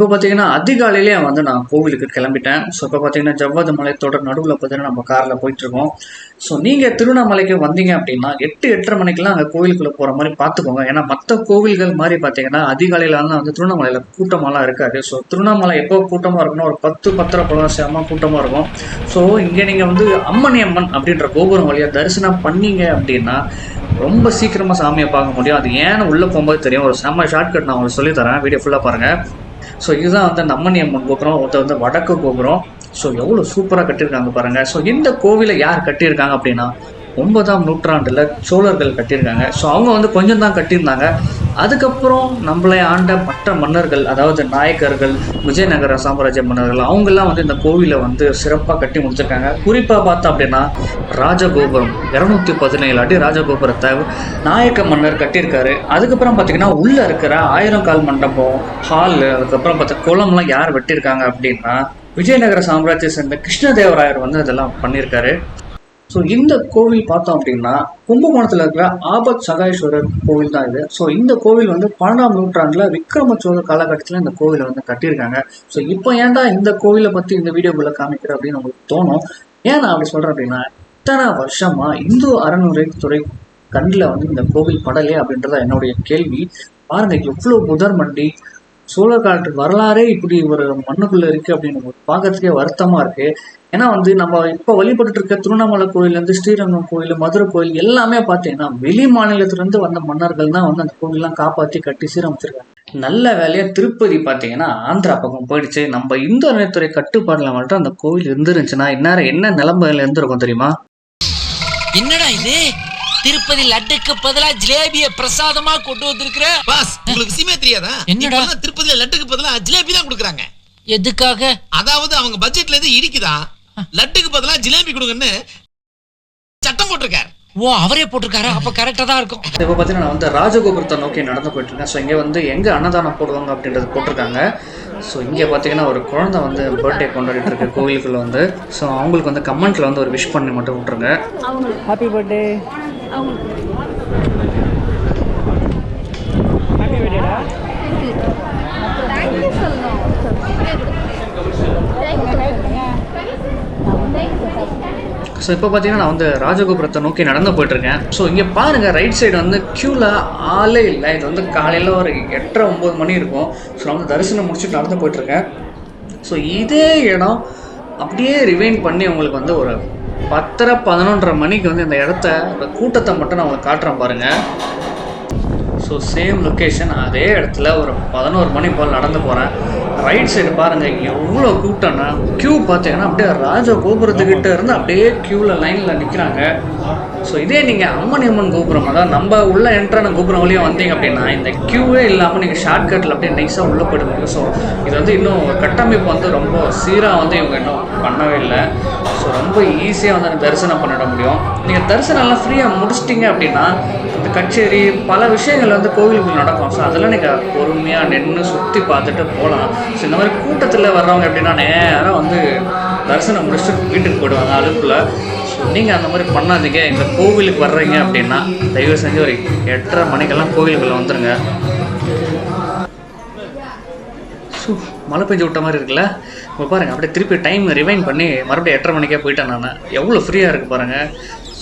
இப்போ பார்த்தீங்கன்னா அதிகாலையிலே வந்து நான் கோவிலுக்கு கிளம்பிட்டேன். ஸோ இப்போ பார்த்தீங்கன்னா ஜவ்வாது மலை தொடர் நடுவில் பார்த்தீங்கன்னா நம்ம காரில் போயிட்டுருக்கோம். ஸோ நீங்கள் திருவண்ணாமலைக்கு வந்தீங்க அப்படின்னா எட்டு எட்டரை மணிக்கெல்லாம் அங்கே கோவிலுக்குள்ளே போகிற மாதிரி பார்த்துக்கோங்க. ஏன்னா மற்ற கோவில்கள் மாதிரி பார்த்தீங்கன்னா அதிகாலையிலலாம் வந்து திருவண்ணாமலையில் கூட்டமாகலாம் இருக்காது. ஸோ திருவண்ணாமலை எப்போ கூட்டமாக இருக்குன்னா ஒரு பத்து பத்தரை போல சேமா கூட்டமாக இருக்கும். ஸோ இங்கே நீங்கள் வந்து அம்மணி அம்மன் அப்படின்ற கோபுரம் வழியாக தரிசனம் பண்ணீங்க அப்படின்னா ரொம்ப சீக்கிரமாக சாமியை பார்க்க முடியும். அது ஏன்னு உள்ளே போகும்போது தெரியும். ஒரு செம்ம ஷார்ட்கட் நான் உங்களுக்கு சொல்லித் தரேன் வீடியோ ஃபுல்லாக பாருங்கள் ஸோ இதுதான் வந்து அந்த கோபுரம் ஒருத்தர் வந்து வடக்கு கோபுரம். ஸோ எவ்வளோ சூப்பராக கட்டியிருக்காங்க பாருங்கள் ஸோ இந்த கோவிலை யார் கட்டியிருக்காங்க அப்படின்னா ஒன்பதாம் நூற்றாண்டில் சோழர்கள் கட்டியிருக்காங்க. ஸோ அவங்க வந்து கொஞ்சம் தான் கட்டியிருந்தாங்க. அதுக்கப்புறம் நம்மளை ஆண்ட மற்ற மன்னர்கள் அதாவது நாயக்கர்கள் விஜயநகர சாம்ராஜ்ய மன்னர்கள் அவங்கெல்லாம் வந்து இந்த கோவிலை வந்து சிறப்பாக கட்டி முடிச்சிருக்காங்க. குறிப்பாக பார்த்தோம் அப்படின்னா ராஜகோபுரம் இரநூத்தி பதினேழு அடி ராஜகோபுரத்தை நாயக்க மன்னர் கட்டியிருக்காரு. அதுக்கப்புறம் பார்த்தீங்கன்னா உள்ளே இருக்கிற ஆயிரம் கால் மண்டபம் ஹாலு அதுக்கப்புறம் பார்த்தா குளம்லாம் யார் வெட்டியிருக்காங்க அப்படின்னா விஜயநகர சாம்ராஜ்யம் சேர்ந்த கிருஷ்ணதேவராயர் வந்து இதெல்லாம் பண்ணியிருக்காரு. ஸோ இந்த கோவில் பார்த்தோம் அப்படின்னா கும்பகோணத்தில் இருக்கிற ஆபத் சகாயேஸ்வரர் கோவில் தான் இது. ஸோ இந்த கோவில் வந்து பன்னெண்டாம் நூற்றாண்டில் விக்ரம சோழ காலகட்டத்தில் இந்த கோவிலை வந்து கட்டியிருக்காங்க. ஸோ இப்போ ஏன்டா இந்த கோவிலை பற்றி இந்த வீடியோக்குள்ளே காமிக்கிறேன் அப்படின்னு உங்களுக்கு தோணும்? ஏன் நான் அப்படி சொல்கிறேன் அப்படின்னா இத்தனை வருஷமா இந்து அறநிலைத்துறை கண்ணில் வந்து இந்த கோவில் படலே அப்படின்றத என்னுடைய கேள்வி. பாருங்க எவ்வளோ புதர் மண்டி சோழர் காலத்து வரலாறே இப்படி ஒரு மண்ணுக்குள்ள இருக்கு அப்படின்னு பார்க்கறதுக்கே வருத்தமா இருக்கு. ஏன்னா வந்து நம்ம இப்போ வழிபட்டு இருக்க திருவண்ணாமலை கோயிலேருந்து ஸ்ரீரங்கம் கோயில் மதுரை கோயில் எல்லாமே பார்த்தீங்கன்னா வெளி மாநிலத்திலிருந்து வந்த மன்னர்கள் தான் வந்து அந்த கோவில்லாம் காப்பாற்றி கட்டி சீரமைச்சிருக்காங்க. நல்ல வேலையா திருப்பதி பார்த்தீங்கன்னா ஆந்திரா பக்கம் போயிடுச்சு. நம்ம இந்து அறநிலைத்துறை கட்டுப்பாடுல மட்டும் அந்த கோவில் இருந்துருந்துச்சுன்னா இந்நேரம் என்ன நிலைமையில இருந்திருக்கும் தெரியுமா? என்னடா இது? திருப்பதி லட்டுக்கு பதிலா ஜிலேபிய பிரசாதமா கொண்டு வந்திருக்கிற பாஸ் உங்களுக்கு விஷயமே தெரியாதா? என்னடா? திருப்பதியில லட்டுக்கு பதிலா ஜிலேபி தான் கொடுக்குறாங்க. எதுக்காக? அதாவது அவங்க பட்ஜெட்ல இருந்து இடிக்குதா? லட்டுக்கு பதிலா ஜிலேபி கொடுங்கன்னு சட்டம் போட்டிருக்காரு. ஓ அவரே போட்டிருக்காரா? அப்ப கரெக்டா தான் இருக்கும். இப்போ பார்த்தீங்கன்னா நான் வந்து ராஜகோபுரத்தை நோக்கி நடந்து போயிட்டு இருக்கேன் ஸோ இங்கே வந்து எங்கே அன்னதானம் போடுவாங்க அப்படின்றது போட்டிருக்காங்க. ஸோ இங்கே பார்த்தீங்கன்னா ஒரு குழந்தை வந்து பர்த்டே கொண்டாடிட்டு இருக்கு கோவிலுக்குள்ள வந்து. ஸோ அவங்களுக்கு வந்து கமெண்ட்ல வந்து ஒரு விஷ் பண்ணி மட்டும் விட்டுருங்க. ஹாப்பி பர்த்டே ஸோ இப்போ பார்த்தீங்கன்னா நான் வந்து ராஜகோபுரத்தை நோக்கி நடந்து போயிட்டுருக்கேன். ஸோ இங்கே பாருங்கள் ரைட் சைடு வந்து க்யூவில் ஆளே இல்லை. இது வந்து காலையில் ஒரு எட்டரை ஒம்பது மணி இருக்கும். ஸோ நான் வந்து தரிசனம் முடிச்சுட்டு நடந்து போயிட்டுருக்கேன். ஸோ இதே இடம் அப்படியே ரிவைன் பண்ணி உங்களுக்கு வந்து ஒரு பத்தரை பதினொன்றரை மணிக்கு வந்து இந்த இடத்த கூட்டத்தை மட்டும் நான் உங்களுக்கு காட்டுறேன் பாருங்கள் ஸோ சேம் லொக்கேஷன் அதே இடத்துல ஒரு பதினோரு மணி போல் நடந்து போகிறேன் ரைட் சைடு பாருங்கள் எவ்வளோ கூட்டம்னா க்யூ பார்த்தீங்கன்னா அப்படியே ராஜ கோபுரத்துக்கிட்ட இருந்து அப்படியே க்யூவில் லைனில் நிற்கிறாங்க ஸோ இதே நீங்கள் அம்மன் அம்மன் கோபுரம் அதாவது நம்ம உள்ள என்ட்ரான கோபுரம் வழியாக வந்தீங்க அப்படின்னா இந்த க்யூவே இல்லாமல் நீங்கள் ஷார்ட்கட்டில் அப்படியே நைஸாக உள்ளே போயிட முடியும் ஸோ இது வந்து இன்னும் கட்டமைப்பு வந்து ரொம்ப சீராக வந்து இவங்க இன்னும் பண்ணவே இல்லை. ரொம்ப ஈஸியாக வந்து அந்த தரிசனம் பண்ணிட முடியும். நீங்கள் தரிசனம்லாம் ஃப்ரீயாக முடிச்சிட்டிங்க அப்படின்னா இந்த கச்சேரி பல விஷயங்கள் வந்து கோவிலுக்குள்ள நடக்கும். ஸோ அதெல்லாம் நீங்கள் பொறுமையாக நின்று சுற்றி பார்த்துட்டு போகலாம் ஸோ இந்த மாதிரி கூட்டத்தில் வர்றவங்க எப்படின்னா நேராக வந்து தரிசனம் முடிச்சுட்டு வீட்டுக்கு போயிடுவாங்க அழுப்பில் ஸோ நீங்கள் அந்த மாதிரி பண்ணாதீங்க. இந்த கோவிலுக்கு வர்றீங்க அப்படின்னா தயவு செஞ்சு ஒரு எட்டரை மணிக்கெல்லாம் கோவிலுக்குள்ளே வந்துடுங்க ஸோ மழை பெஞ்சு விட்ட மாதிரி இருக்குல்ல? இப்போ பாருங்கள் அப்படியே திருப்பி டைம் ரிவைன் பண்ணி மறுபடியும் எட்டரை மணிக்கே போயிட்டேன் நான். எவ்வளோ ஃப்ரீயாக இருக்குது பாருங்கள்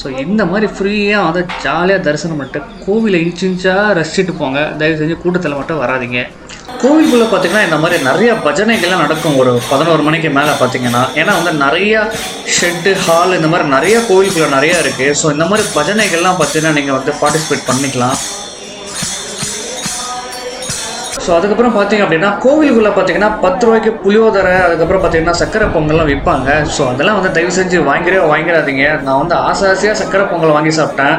ஸோ இந்த மாதிரி ஃப்ரீயாக வந்து ஜாலியாக தரிசனம் பண்ணிட்டு கோவிலை இன்ச்சு இன்ச்சாக ரசிச்சுட்டு போங்க. தயவு செஞ்சு கூட்டத்தில் மட்டும் வராதீங்க. கோவிலுக்குள்ளே பார்த்தீங்கன்னா இந்த மாதிரி நிறைய பஜனைகள்லாம் நடக்கும். ஒரு பதினோரு மணிக்கு மேலே பார்த்தீங்கன்னா ஏன்னா வந்து நிறையா ஷெட்டு ஹால் இந்த மாதிரி நிறைய கோவிலுக்குள்ளே நிறையா இருக்குது ஸோ இந்த மாதிரி பஜனைகள்லாம் பார்த்தீங்கன்னா நீங்கள் வந்து பார்ட்டிசிபேட் பண்ணிக்கலாம். ஸோ அதுக்கப்புறம் பார்த்தீங்க அப்படின்னா கோவிலுக்குள்ளே பார்த்தீங்கன்னா பத்து ரூபாய்க்கு புளியோதரை அதுக்கப்புறம் பார்த்தீங்கன்னா சக்கரை பொங்கல்லாம் விற்பாங்க. ஸோ அதெல்லாம் வந்து தயவு செஞ்சு வாங்கிடவே வாங்கிடாதீங்க. நான் வந்து ஆசை ஆசையாக சக்கரை பொங்கல் வாங்கி சாப்பிட்டேன்.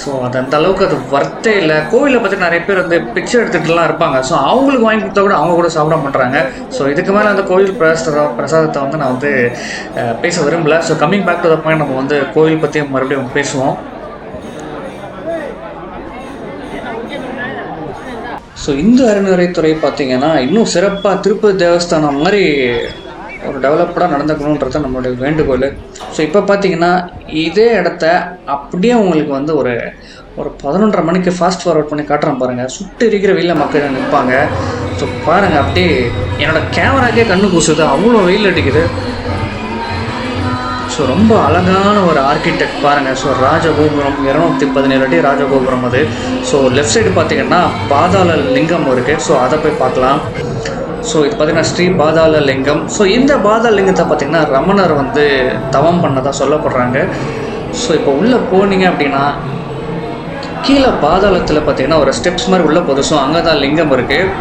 ஸோ அது அந்த அளவுக்கு அது வர்த்தே இல்லை. கோவிலில் பார்த்தீங்கன்னா நிறைய பேர் வந்து பிச்சை எடுத்துகிட்டுலாம் இருப்பாங்க. ஸோ அவங்களுக்கு வாங்கி கொடுத்தா கூட அவங்க கூட சாப்பிட பண்ணுறாங்க ஸோ இதுக்கு மேலே அந்த கோவில் பிரசாதம் பிரசாதத்தை வந்து நான் வந்து பேச விரும்பல. So coming back to the point நம்ம வந்து கோவில் பற்றி மறுபடியும் பேசுவோம். ஸோ இந்து அறநிலைத்துறை பார்த்தீங்கன்னா இன்னும் சிறப்பாக திருப்பதி தேவஸ்தானம் மாதிரி ஒரு டெவலப்டாக நடந்துக்கணுன்றது நம்மளுடைய வேண்டுகோள். ஸோ இப்போ பார்த்தீங்கன்னா இதே இடத்த அப்படியே உங்களுக்கு வந்து ஒரு ஒரு பதினொன்றரை மணிக்கு ஃபாஸ்ட் ஃபார்வர்ட் பண்ணி காட்டுறேன் பாருங்கள் சுட்டு இருக்கிற வெயிலில் மக்கள் நிற்பாங்க ஸோ பாருங்கள் அப்படியே என்னோட கேமராக்கே கண்ணு கூசுது அவ்வளோ வெயில் அடிக்குது. ஸோ ரொம்ப அழகான ஒரு ஆர்கிடெக்ட் பாருங்கள் ஸோ ராஜகோபுரம் இரநூத்தி பதினேழு அடி ராஜகோபுரம் அது. ஸோ லெஃப்ட் சைடு பார்த்தீங்கன்னா பாதாள லிங்கம் இருக்குது ஸோ அதை போய் பார்க்கலாம். ஸோ இது பார்த்தீங்கன்னா ஸ்ரீ பாதாள லிங்கம். ஸோ இந்த பாதாள லிங்கத்தை பார்த்திங்கன்னா ரமணர் வந்து தவம் பண்ணதாக சொல்லப்படுறாங்க. ஸோ இப்போ உள்ளே போனீங்க அப்படின்னா கீழே பாதாளத்தில் பார்த்தீங்கன்னா ஒரு ஸ்டெப்ஸ் மாதிரி உள்ளே போகுது. ஸோ அங்கே தான் லிங்கம் இருக்குது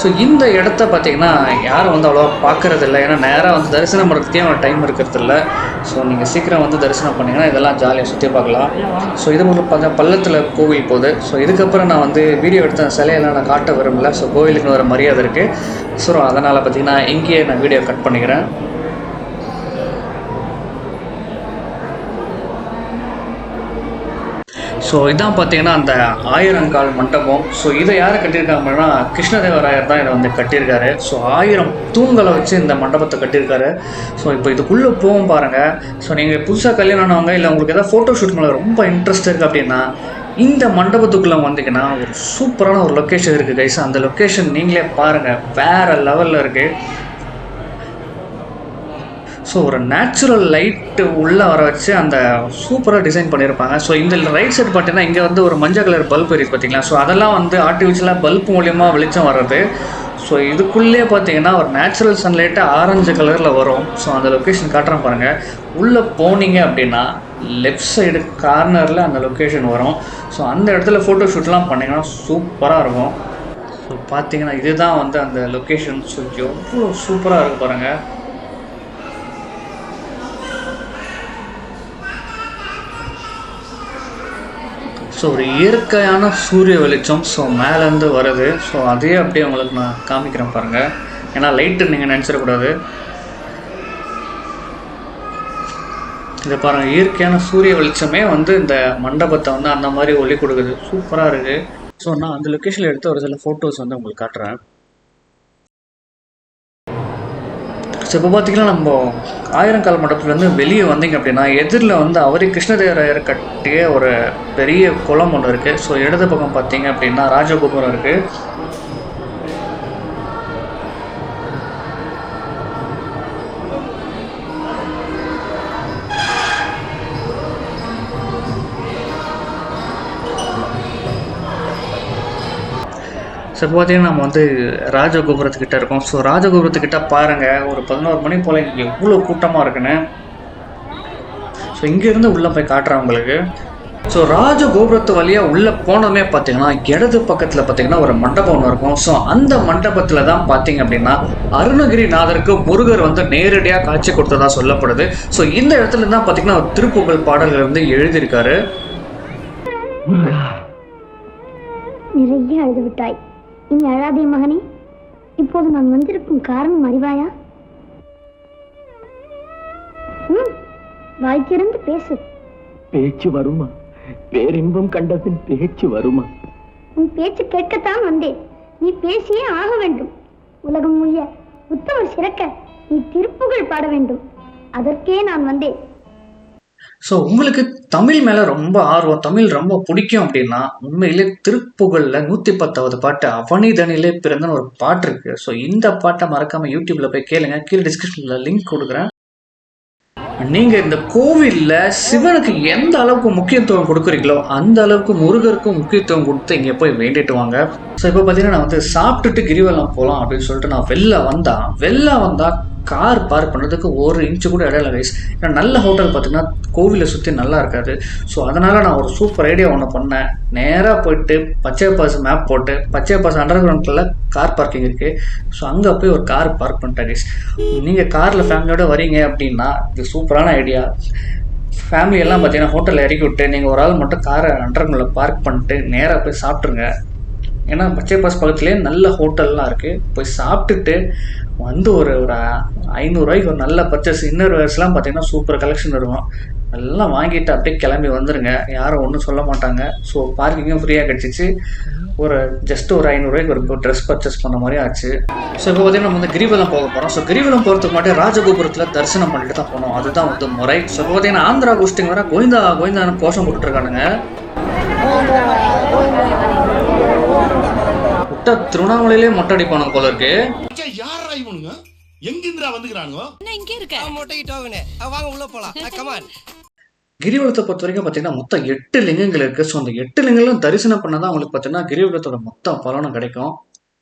ஸோ இந்த இடத்த பார்த்தீங்கன்னா யாரும் வந்து அவ்வளோவா பார்க்கறது இல்லை ஏன்னா நேராக வந்து தரிசனம் பண்ணுறதுக்கே ஒரு டைம் இருக்கிறது இல்லை ஸோ நீங்கள் சீக்கிரம் வந்து தரிசனம் பண்ணிங்கன்னா இதெல்லாம் ஜாலியாக சுற்றி பார்க்கலாம். ஸோ இது மட்டும் பார்த்தா பள்ளத்தில் கோவில் போகுது. ஸோ இதுக்கப்புறம் நான் வந்து வீடியோ எடுத்த சிலையெல்லாம் நான் காட்ட விரும்பல. ஸோ கோவிலுக்கு ஒரு மரியாதை இருக்குது ஸோ அதனால் பார்த்தீங்கன்னா இங்கேயே நான் வீடியோ கட் பண்ணிக்கிறேன். ஸோ இதான் பார்த்தீங்கன்னா அந்த ஆயிரங்கால் மண்டபம். ஸோ இதை யார் கட்டியிருக்காங்க அப்படின்னா கிருஷ்ணதேவராயர் தான் இதை வந்து கட்டியிருக்காரு. ஸோ ஆயிரம் தூண்களை வச்சு இந்த மண்டபத்தை கட்டியிருக்காரு. ஸோ இப்போ இதுக்குள்ளே போகும் பாருங்கள் ஸோ நீங்கள் புதுசாக கல்யாணம் ஆனவங்க இல்லை உங்களுக்கு எதாவது ஃபோட்டோ ஷூட் மேலே ரொம்ப இன்ட்ரெஸ்ட் இருக்குது அப்படின்னா இந்த மண்டபத்துக்குள்ளே வந்தீங்கன்னா ஒரு சூப்பரான ஒரு லொக்கேஷன் இருக்குது கைஸ் அந்த லொக்கேஷன் நீங்களே பாருங்கள் வேறு லெவலில் இருக்குது ஸோ ஒரு நேச்சுரல் லைட்டு உள்ளே வர வச்சு அந்த சூப்பராக டிசைன் பண்ணியிருப்பாங்க ஸோ இந்த ரைட் சைடு பார்த்தீங்கன்னா இங்கே வந்து ஒரு மஞ்சள் கலர் பல்ப் இருக்குது பார்த்தீங்களா? ஸோ அதெல்லாம் வந்து ஆர்டிஃபிஷியலாக பல்ப் மூலியமாக வெளிச்சம் வர்றது. ஸோ இதுக்குள்ளே பார்த்தீங்கன்னா ஒரு நேச்சுரல் சன்லைட்டு ஆரஞ்சு கலரில் வரும். ஸோ அந்த லொக்கேஷன் காட்டுறேன் பாருங்கள் உள்ளே போனீங்க அப்படின்னா லெஃப்ட் சைடு கார்னரில் அந்த லொக்கேஷன் வரும். ஸோ அந்த இடத்துல ஃபோட்டோ ஷூட்லாம் பண்ணிங்கன்னா சூப்பராக இருக்கும். ஸோ பார்த்தீங்கன்னா இதுதான் வந்து அந்த லொக்கேஷன் ஸோ எவ்வளோ சூப்பராக இருக்கும் பாருங்கள் ஸோ ஒரு இயற்கையான சூரிய வெளிச்சம் ஸோ மேலேருந்து வருது. ஸோ அதே அப்படியே உங்களுக்கு நான் காமிக்கிறேன் பாருங்கள் ஏன்னா லைட்டு நீங்கள் நினச்சிடக்கூடாது. இதை பாருங்கள் இயற்கையான சூரிய வெளிச்சமே வந்து இந்த மண்டபத்தை வந்து அந்த மாதிரி ஒளி கொடுக்குது. சூப்பராக இருக்குது ஸோ நான் அந்த லொக்கேஷனில் எடுத்து ஒரு சில ஃபோட்டோஸ் வந்து உங்களுக்கு காட்டுறேன். ஸோ இப்போ பார்த்தீங்கன்னா நம்ம ஆயிரங்கால் மண்டபத்துலேருந்து வெளியே வந்தீங்க அப்படின்னா எதிரில் வந்து அவரே கிருஷ்ணதேவராயர் கட்டிய ஒரு பெரிய குளம் ஒன்று இருக்குது ஸோ இடது பக்கம் பார்த்தீங்க அப்படின்னா ராஜகோபுரம் இருக்குது இப்போ பார்த்தீங்கன்னா நம்ம வந்து ராஜகோபுரத்துக்கிட்ட இருக்கோம். ஸோ ராஜகோபுரத்துக்கிட்ட பாருங்கள் ஒரு பதினோரு மணி போல் இங்கே எவ்வளோ கூட்டமாக இருக்குன்னு. ஸோ இங்கேருந்து உள்ளே போய் காட்டுறேன் உங்களுக்கு. ஸோ ராஜகோபுரத்து வழியாக உள்ளே போனதுமே பார்த்தீங்கன்னா இடது பக்கத்தில் பார்த்தீங்கன்னா ஒரு மண்டபம் ஒன்று இருக்கும். ஸோ அந்த மண்டபத்தில் தான் பார்த்தீங்க அப்படின்னா அருணகிரிநாதருக்கு முருகர் வந்து நேரடியாக காட்சி கொடுத்ததா சொல்லப்படுது. ஸோ இந்த இடத்துல தான் பார்த்தீங்கன்னா ஒரு திருப்புகழ் பாடல்கள் வந்து எழுதியிருக்காரு. நிறைய அழுது விட்டாய் இனி அழாதே மகனே. இப்போது நான் வந்திருக்கும் காரணம் அறிவாயா? ம், வாய் திறந்து பேசு. பேச்சு வருமா? பேரின்பம் கண்டபின் பேச்சு வருமா? உன் பேச்சு கேட்கத்தான் வந்தேன். நீ பேசியே ஆக வேண்டும். உலகம் முய்ய உத்தமர் சிறக்க நீ திருப்புகழ் பாட வேண்டும். அதற்கே நான் வந்தேன். ஸோ உங்களுக்கு தமிழ் மேலே ரொம்ப ஆர்வம் தமிழ் ரொம்ப பிடிக்கும் அப்படின்னா உண்மையிலே திருப்புகழில் நூற்றி பத்தாவது பாட்டு அவனிதனிலே பிறந்தன்னு ஒரு பாட்டு இருக்கு. ஸோ இந்த பாட்டை மறக்காமல் யூடியூப்பில் போய் கேளுங்க. கீழே டிஸ்கிரிப்ஷனில் லிங்க் கொடுக்குறேன். நீங்கள் இந்த கோவிலில் சிவனுக்கு எந்த அளவுக்கு முக்கியத்துவம் கொடுக்குறீங்களோ அந்த அளவுக்கு முருகருக்கும் முக்கியத்துவம் கொடுத்து இங்கே போய் வேண்டிட்டு வாங்க. ஸோ இப்போ பார்த்தீங்கன்னா நான் வந்து சாப்பிட்டுட்டு கிரிவலம் போகலாம் அப்படின்னு சொல்லிட்டு நான் வெளில வந்தேன் வெளில வந்தால் கார் பார்க் பண்ணுறதுக்கு ஒரு இன்ச்சு கூட இடையில கைஸ் ஏன்னா நல்ல ஹோட்டல் பார்த்தீங்கன்னா கோவிலை சுற்றி நல்லா இருக்காது. ஸோ அதனால் நான் ஒரு சூப்பர் ஐடியா ஒன்று பண்ணேன். நேராக போயிட்டு பச்சை பாஸ் மேப் போட்டு பச்சை பாஸ் அண்டர் கிரவுண்டில் கார் பார்க்கிங் இருக்குது ஸோ அங்கே போய் ஒரு கார் பார்க் பண்ணிட்டேன் கைஸ் நீங்கள் காரில் ஃபேமிலியோடு வரீங்க அப்படின்னா இது சூப்பரான ஐடியா ஃபேமிலி எல்லாம் பார்த்தீங்கன்னா ஹோட்டலில் இறக்கி விட்டு நீங்கள் ஒரு ஆள் மட்டும் காரை அண்டர்கிரவுண்டில் பார்க் பண்ணிட்டு நேராக போய் சாப்பிட்ருங்க ஏன்னா பச்சை பாஸ் பக்கத்துலேயே நல்ல ஹோட்டல்லாம் இருக்குது போய் சாப்பிட்டுட்டு வந்து ஒரு ஒரு ஐநூறுரூவாய்க்கு ஒரு நல்ல பர்ச்சேஸ் இன்னர் வேர்ஸ்லாம் பார்த்தீங்கன்னா சூப்பர் கலெக்ஷன் இருக்கும். எல்லாம் வாங்கிட்டு அப்படியே கிளம்பி வந்துடுங்க யாரும் ஒன்றும் சொல்ல மாட்டாங்க. ஸோ பார்க்கிங்கும் ஃப்ரீயாக கிடச்சிச்சு. ஒரு ஜஸ்ட் ஒரு ஐநூறுரூவாய்க்கு ஒரு ட்ரெஸ் பர்ச்சேஸ் பண்ண மாதிரி ஆச்சு. ஸோ இப்போ பார்த்தீங்கன்னா நம்ம வந்து கிரிவலம் போக போகிறோம் ஸோ கிரிவலம் போகிறதுக்கு மட்டும் ராஜகோபுரத்தில் தரிசனம் பண்ணிட்டு தான் போனோம். அதுதான் வந்து முறை. ஸோ இப்போ பார்த்தீங்கன்னா ஆந்திரா கோஷ்டிங்க வர கோவிந்தா கோவிந்தான்னு கோஷம் போட்டுருக்கானுங்க. விட்டா திருவண்ணாமலையிலே மொட்டை அடிப்பானு போல இருக்கு. யாரா இவனுங்க எங்கிந்திரா வந்துக்கிறானுங்க வாங்க உள்ள போலாம். கமான் கிரிவலத்தை பொறுத்த வரைக்கும் பார்த்தீங்கன்னா மொத்தம் எட்டு லிங்கங்கள் இருக்கு. ஸோ அந்த எட்டு லிங்கங்களும் தரிசனம் பண்ணாதான் உங்களுக்கு பார்த்தீங்கன்னா கிரிவலத்தோட மொத்த பலனும் கிடைக்கும்.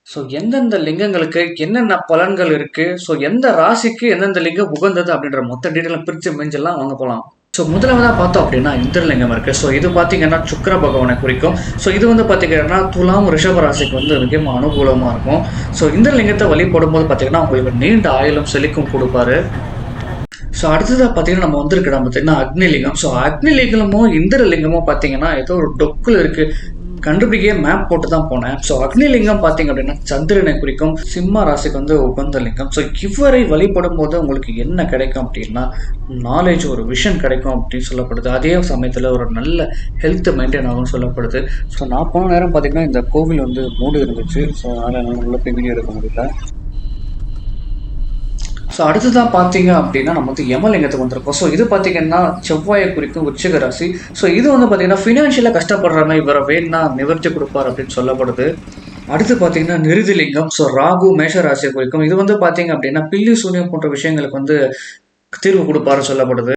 ஸோ எந்தெந்த லிங்கங்களுக்கு என்னென்ன பலன்கள் இருக்கு? ஸோ எந்த ராசிக்கு எந்தெந்த லிங்கம் உகந்தது அப்படின்ற மொத்த டீட்டெயிலும் பிரிச்சு மெஞ்செல்லாம் வாங்க போகலாம் ஸோ முதலாவதாக பார்த்தோம் அப்படின்னா இந்திரலிங்கம் இருக்குது ஸோ இது பார்த்தீங்கன்னா சுக்கர பகவானை குறிக்கும். ஸோ இது வந்து பார்த்தீங்கன்னா துலாம் ரிஷபராசிக்கு வந்து மிகவும் அனுகூலமாக இருக்கும். ஸோ இந்திரலிங்கத்தை வழிபடும் போது பார்த்தீங்கன்னா உங்களுக்கு நீண்ட ஆயுளும் செழிக்கும் கொடுப்பாரு. ஸோ அடுத்ததாக பார்த்தீங்கன்னா நம்ம வந்திருக்கிறோம் பார்த்தீங்கன்னா அக்னிலிங்கம். ஸோ அக்னிலிங்கமும் இந்திரலிங்கமும் பார்த்தீங்கன்னா ஏதோ ஒரு டொக்கில் இருக்குது கண்டுபிடிக்க மேப் போட்டு தான் போனேன். ஸோ அக்னிலிங்கம் பார்த்தீங்க அப்படின்னா சந்திரனை குறிக்கும் சிம்ம ராசிக்கு வந்து உகந்த லிங்கம். ஸோ இவரை வழிபடும் போது உங்களுக்கு என்ன கிடைக்கும் அப்படின்னா நாலேஜ் ஒரு விஷன் கிடைக்கும் அப்படின்னு சொல்லப்படுது. அதே சமயத்தில் ஒரு நல்ல ஹெல்த் மெயின்டைன் ஆகும்னு சொல்லப்படுது. ஸோ நான் போன நேரம் பார்த்தீங்கன்னா இந்த கோவில் வந்து மூடி இருந்துச்சு. ஸோ அதனால் என்னால் உள்ள போய் வீடியோ எடுக்க முடியல. ஸோ அடுத்ததாக பார்த்தீங்க அப்படின்னா நம்ம வந்து யமலிங்கத்துக்கு வந்திருக்கோம். ஸோ இது பார்த்தீங்கன்னா செவ்வாயை குறிக்கும் உச்சக ராசி. ஸோ இது வந்து பார்த்தீங்கன்னா ஃபினான்ஷியலாக கஷ்டப்படுறவங்க இவரை வேணா நிவர்த்தி கொடுப்பார் அப்படின்னு சொல்லப்படுது. அடுத்து பார்த்தீங்கன்னா நிருதிலிங்கம் ஸோ ராகு மேஷ ராசியை குறிக்கும். இது வந்து பார்த்தீங்க அப்படின்னா பில்லி சூனியம் போன்ற விஷயங்களுக்கு வந்து தீர்வு கொடுப்பாரு சொல்லப்படுது.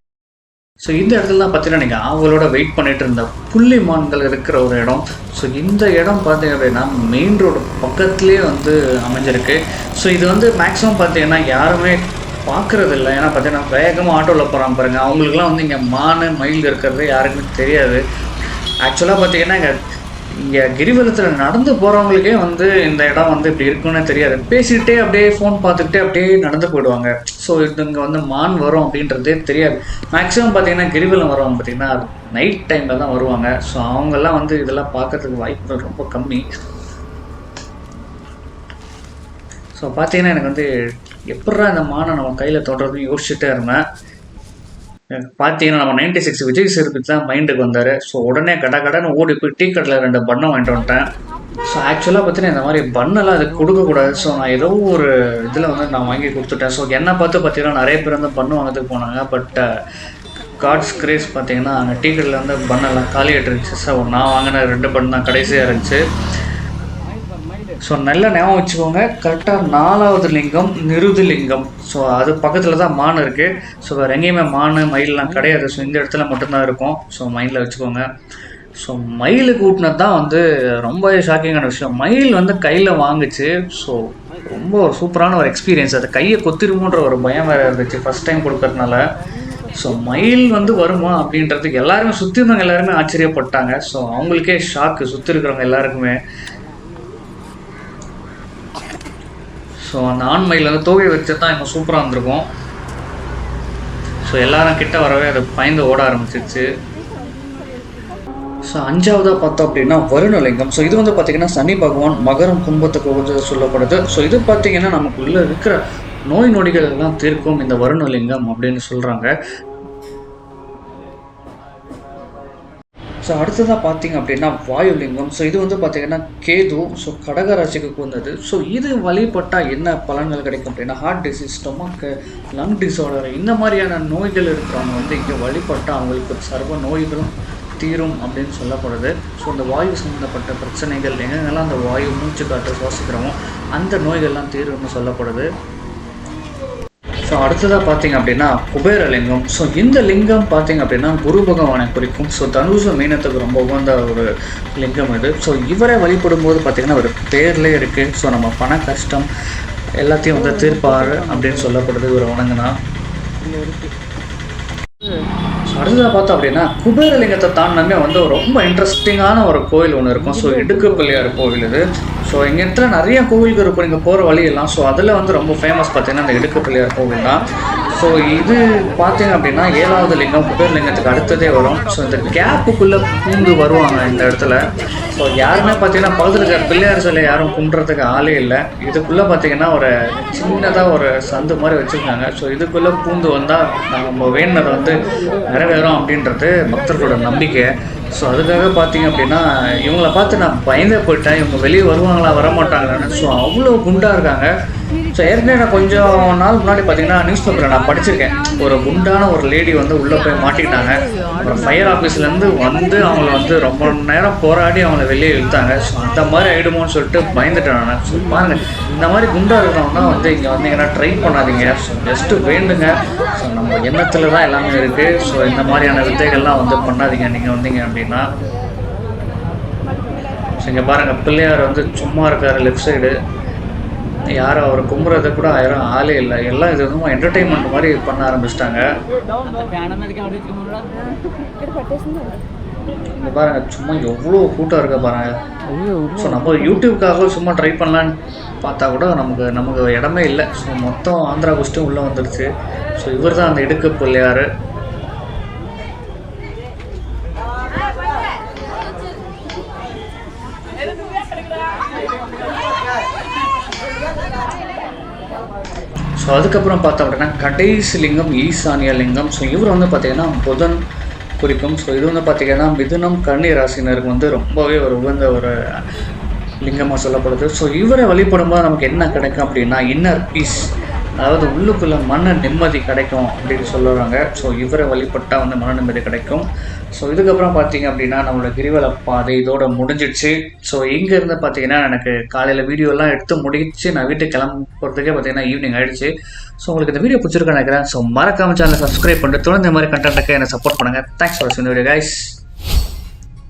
ஸோ இந்த இடத்துல தான் பார்த்தீங்கன்னா நீங்கள் அவங்களோட வெயிட் பண்ணிட்டு இருந்த புள்ளிமான்கள் இருக்கிற ஒரு இடம். ஸோ இந்த இடம் பார்த்தீங்க அப்படின்னா மெயின் ரோடு பக்கத்துலேயே வந்து அமைஞ்சிருக்கு. ஸோ இது வந்து மேக்ஸிமம் பார்த்தீங்கன்னா யாருமே பார்க்குறது இல்லை ஏன்னா பார்த்தீங்கன்னா வேகமாக ஆட்டோவில் போகிறாங்க பாருங்கள் அவங்களுக்குலாம் வந்து இங்கே மானு மயில் இருக்கிறது யாருக்குமே தெரியாது. ஆக்சுவலாக பார்த்தீங்கன்னா இங்கே இங்கே கிரிவலத்தில் நடந்து போகிறவங்களுக்கே வந்து இந்த இடம் வந்து இப்படி இருக்குன்னு தெரியாது. பேசிக்கிட்டே அப்படியே ஃபோன் பார்த்துக்கிட்டே அப்படியே நடந்து போயிடுவாங்க. ஸோ இது இங்கே வந்து மான் வரும் அப்படின்றதே தெரியாது. மேக்ஸிமம் பார்த்தீங்கன்னா கிரிவலம் வரவங்க பார்த்தீங்கன்னா நைட் டைமில் தான் வருவாங்க. ஸோ அவங்கெல்லாம் வந்து இதெல்லாம் பார்க்கறதுக்கு வாய்ப்புகள் ரொம்ப கம்மி. ஸோ பார்த்தீங்கன்னா எனக்கு வந்து எப்படா இந்த மானை நம்ம கையில் தொடுறதுன்னு யோசிச்சுட்டே இருந்தேன். பார்த்தீங்கன்னா நம்ம நைன்டி சிக்ஸ் விஜய் சேதுபதி தான் மைண்டுக்கு வந்தார். ஸோ உடனே கடை கடைன்னு ஓடி போய் டீ கடையில் ரெண்டு பண்ணை வாங்கிட்டு வந்துட்டேன். ஸோ ஆக்சுவலாக பார்த்தீங்கன்னா இந்த மாதிரி பண்ணெல்லாம் அதுக்கு கொடுக்கக்கூடாது. ஸோ நான் ஏதோ ஒரு இதில் வந்து நான் வாங்கி கொடுத்துட்டேன். ஸோ என்னை பார்த்து பார்த்தீங்கன்னா நிறைய பேர் வந்து பண்ணு வாங்கிறதுக்கு போனாங்க. பட் காட்ஸ் uh, கிரேஸ் பார்த்தீங்கன்னா அங்கே டீ கட்டில் வந்து பண்ணெல்லாம் காலி ஆகிட்டு ஸோ நான் வாங்கின ரெண்டு பண்ணு தான் கடைசியாக இருந்துச்சு. ஸோ நல்ல ஞாபகம் வச்சுக்கோங்க. கரெக்டாக நாலாவது லிங்கம் நிருதி லிங்கம். ஸோ அது பக்கத்தில் தான் மான் இருக்குது ஸோ வேறு எங்கேயுமே மான் மயிலெலாம் கிடையாது. ஸோ இந்த இடத்துல மட்டும்தான் இருக்கும். ஸோ மைண்டில் வச்சுக்கோங்க. ஸோ மயிலுக்கு கூட்டினது தான் வந்து ரொம்ப ஷாக்கிங்கான விஷயம். மயில் வந்து கையில் வாங்குச்சு. ஸோ ரொம்ப ஒரு சூப்பரான ஒரு எக்ஸ்பீரியன்ஸ் அது கையை கொத்திருமோன்ற ஒரு பயம் வேறு இருந்துச்சு ஃபஸ்ட் டைம் கொடுக்கறதுனால. ஸோ மயில் வந்து வருமா அப்படின்றதுக்கு எல்லாருமே சுற்றி இருந்தவங்க எல்லாருமே ஆச்சரியப்பட்டாங்க. ஸோ அவங்களுக்கே ஷாக்கு சுற்றி இருக்கிறவங்க எல்லாருக்குமே. ஸோ அந்த ஆண்மையில் வந்து தோகை வச்சு தான் இப்போ சூப்பராக இருந்திருக்கும் ஸோ எல்லாரும் கிட்ட வரவே அது பயந்து ஓட ஆரம்பிச்சிருச்சு. ஸோ அஞ்சாவதாக பார்த்தோம் அப்படின்னா வருணலிங்கம். ஸோ இது வந்து பார்த்தீங்கன்னா சனி பகவான் மகரம் கும்பத்துக்கு வந்து சொல்லப்படுது. ஸோ இது பார்த்தீங்கன்னா நமக்குள்ளே இருக்கிற நோய் நொடிகள் எல்லாம் தீர்க்கும் இந்த வருணலிங்கம் அப்படின்னு சொல்கிறாங்க ஸோ அடுத்ததாக பார்த்தீங்க அப்படின்னா வாயுலிங்கம். ஸோ இது வந்து பார்த்தீங்கன்னா கேது. ஸோ கடகராசிக்கு வந்தது ஸோ இது வழிபட்டால் என்ன பலன்கள் கிடைக்கும் அப்படின்னா heart disease stomach lung disorder இந்த மாதிரியான நோய்கள் இருக்கிறவங்க வந்து இங்கே வழிபட்டால் அவங்களுக்கு சர்வ நோய்களும் தீரும் அப்படின்னு சொல்லப்படுது. ஸோ இந்த வாயு சம்மந்தப்பட்ட பிரச்சனைகள் எங்கெங்கெல்லாம் அந்த வாயு மூச்சு காற்று சுவாசிக்கிறோமோ அந்த நோய்கள்லாம் தீரும்னு சொல்லப்படுது. ஸோ அடுத்ததாக பார்த்தீங்க அப்படின்னா குபேர லிங்கம் ஸோ இந்த லிங்கம் பார்த்தீங்க அப்படின்னா குரு பகவானை குறிக்கும். ஸோ தனுசு மீனத்துக்கு ரொம்ப உகந்த ஒரு லிங்கம் இது. ஸோ இவரை வழிபடும் போது பார்த்தீங்கன்னா ஒரு பேர்லேயே இருக்குது ஸோ நம்ம பண கஷ்டம் எல்லாத்தையும் வந்து தீர்ப்பார் அப்படின்னு சொல்லப்படுது. இவரை வணங்கினா. அடுத்ததாக பார்த்தோம் அப்படின்னா குபேரலிங்கத்தை தாண்டினமே வந்து ரொம்ப இன்ட்ரெஸ்டிங்கான ஒரு கோயில் ஒன்று இருக்கும். ஸோ இடுக்கு பிள்ளையார் கோவில் இது. ஸோ எங்கள் இடத்துல நிறைய கோவில்கள் இருக்கும். நீங்கள் போகிற வழியெல்லாம். ஸோ அதில் வந்து ரொம்ப ஃபேமஸ் பார்த்தீங்கன்னா அந்த இடுக்கு பிள்ளையார் கோவில் தான். ஸோ இது பார்த்தீங்க அப்படின்னா ஏழாவது லிங்கம் குபேரலிங்கத்துக்கு அடுத்ததே வரும். ஸோ இந்த கேப்புக்குள்ளே பூந்து வருவாங்க இந்த இடத்துல. ஸோ யாருமே பார்த்தீங்கன்னா பக்கத்தில் இருக்கிற பிள்ளையார் சிலை யாரும் கும்பிட்றதுக்கு ஆளே இல்லை. இதுக்குள்ளே பார்த்தீங்கன்னா ஒரு சின்னதாக ஒரு சந்து மாதிரி வச்சுருக்காங்க. ஸோ இதுக்குள்ளே பூந்து வந்தால் நம்ம வேணுனது வந்து நிறைவேறும் அப்படின்றது பக்தர்களோட நம்பிக்கை. ஸோ அதுக்காக பார்த்தீங்க அப்படின்னா இவங்கள பார்த்து நான் பயந்தே போயிட்டேன். இவங்க வெளியே வருவாங்களா வரமாட்டாங்களான்னு. ஸோ அவ்வளோ குண்டாக இருக்காங்க. ஸோ ஏற்கனவே நான் கொஞ்சம் நாள் முன்னாடி பார்த்தீங்கன்னா நியூஸ் பேப்பரில் நான் படிச்சிருக்கேன். ஒரு குண்டான ஒரு லேடி வந்து உள்ளே போய் மாட்டிக்கிட்டாங்க. அப்புறம் ஃபயர் ஆஃபீஸ்லேருந்து வந்து அவங்கள வந்து ரொம்ப நேரம் போராடி அவங்கள வெளியே இழுத்தாங்க. ஸோ அந்த மாதிரி ஆகிடுமோன்னு சொல்லிட்டு பயந்துட்டேன் நான். ஸோ பாருங்கள் இந்த மாதிரி குண்டா இருக்கிறவங்கன்னா வந்து இங்கே வந்தீங்கன்னா ட்ரை பண்ணாதீங்க. ஸோ ஜஸ்ட்டு வேண்டுங்க. ஸோ நம்ம எண்ணத்தில் தான் எல்லாமே இருக்குது ஸோ இந்த மாதிரியான வித்தைகள்லாம் வந்து பண்ணாதீங்க. நீங்கள் வந்தீங்க அப்படின்னா. ஸோ இங்கே பாருங்கள் பிள்ளையார் வந்து சும்மா இருக்கார் லெஃப்ட் சைடு யாரும் அவர் கும்புறதை கூட யாரும் ஆளே இல்லை. எல்லாம் இது வந்து என்டர்டெயின்மெண்ட் மாதிரி பண்ண ஆரம்பிச்சிட்டாங்க. இங்க பாருங்க சும்மா எவ்வளோ கூட்டம் இருக்க பாருங்க. ஸோ நம்ம யூடியூப்காக சும்மா ட்ரை பண்ணலான்னு பார்த்தா கூட நமக்கு நமக்கு இடமே இல்லை. ஸோ மொத்தம் ஆந்திரா குஸ்ட்டும் உள்ளே வந்துடுச்சு ஸோ இவர் தான் அந்த இடுக்கு பிள்ளையார். ஸோ அதுக்கப்புறம் பார்த்தோம் அப்படின்னா கடைசி லிங்கம் ஈசானிய லிங்கம். ஸோ இவர் வந்து பார்த்தீங்கன்னா புதன் குறிக்கும். ஸோ இது வந்து பார்த்தீங்கன்னா மிதுனம் கன்னி ராசினருக்கு வந்து ரொம்பவே ஒரு உகந்த ஒரு லிங்கமாக சொல்லப்படுது. ஸோ இவரை வழிபடும்போது நமக்கு என்ன கிடைக்கும் அப்படின்னா இன்னர் பீஸ் அதாவது உள்ளுக்குள்ள மன நிம்மதி கிடைக்கும் அப்படின்னு சொல்லுவாங்க. ஸோ இவரை வழிபட்டால் வந்து மன நிம்மதி கிடைக்கும். ஸோ இதுக்கப்புறம் பார்த்தீங்க அப்படின்னா நம்மளோட கிரிவல பாதை இதோட முடிஞ்சிடுச்சு. ஸோ இங்கேருந்து பார்த்தீங்கன்னா எனக்கு காலையில் வீடியோலாம் எடுத்து முடிச்சு நான் வீட்டுக்கு கிளம்புறதுக்கே பார்த்தீங்கன்னா ஈவினிங் ஆயிடுச்சு. ஸோ உங்களுக்கு இந்த வீடியோ பிடிச்சிருக்கேன் நினைக்கிறேன். ஸோ மறக்காம சேனலை சப்ஸ்கிரைப் பண்ணிட்டு தொடர்ந்து இந்த மாதிரி கண்டென்ட்டுக்கு என்னை சப்போர்ட் பண்ணுங்கள் தேங்க்ஸ் ஃபார் இந்த வீடியோ கைஸ்